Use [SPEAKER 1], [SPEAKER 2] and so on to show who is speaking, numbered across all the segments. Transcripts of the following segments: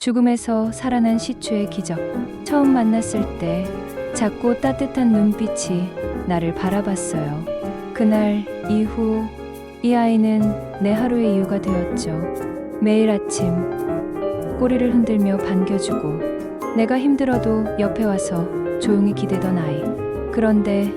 [SPEAKER 1] 죽음에서 살아난 시추의 기적. 처음 만났을 때 작고 따뜻한 눈빛이 나를 바라봤어요. 그날 이후 이 아이는 내 하루의 이유가 되었죠. 매일 아침 꼬리를 흔들며 반겨주고 내가 힘들어도 옆에 와서 조용히 기대던 아이. 그런데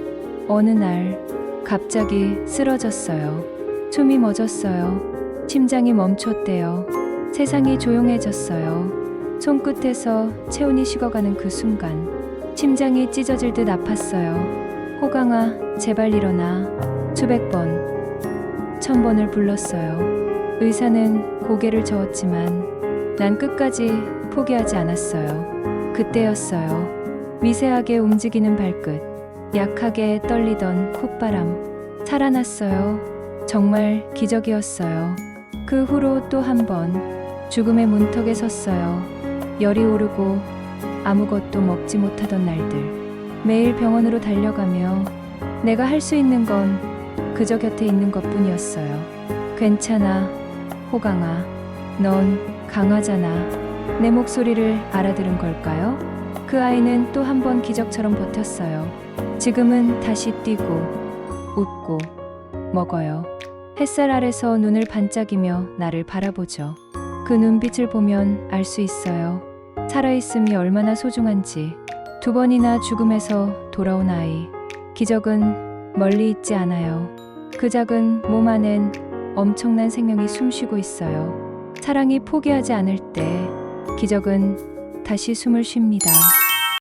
[SPEAKER 1] 어느 날 갑자기 쓰러졌어요. 숨이 멎었어요. 심장이 멈췄대요. 세상이 조용해졌어요. 손끝에서 체온이 식어가는 그 순간 심장이 찢어질 듯 아팠어요. 호강아, 제발 일어나. 수백 번, 천 번을 불렀어요. 의사는 고개를 저었지만 난 끝까지 포기하지 않았어요. 그때였어요. 미세하게 움직이는 발끝, 약하게 떨리던 콧바람. 살아났어요. 정말 기적이었어요. 그 후로 또 한 번 죽음의 문턱에 섰어요. 열이 오르고 아무것도 먹지 못하던 날들. 매일 병원으로 달려가며 내가 할 수 있는 건 그저 곁에 있는 것 뿐이었어요. 괜찮아, 호강아. 넌 강하잖아. 내 목소리를 알아들은 걸까요? 그 아이는 또 한 번 기적처럼 버텼어요. 지금은 다시 뛰고, 웃고, 먹어요. 햇살 아래서 눈을 반짝이며 나를 바라보죠. 그 눈빛을 보면 알 수 있어요. 살아있음이 얼마나 소중한지. 두 번이나 죽음에서 돌아온 아이. 기적은 멀리 있지 않아요. 그 작은 몸 안엔 엄청난 생명이 숨쉬고 있어요. 사랑이 포기하지 않을 때 기적은 다시 숨을 쉽니다.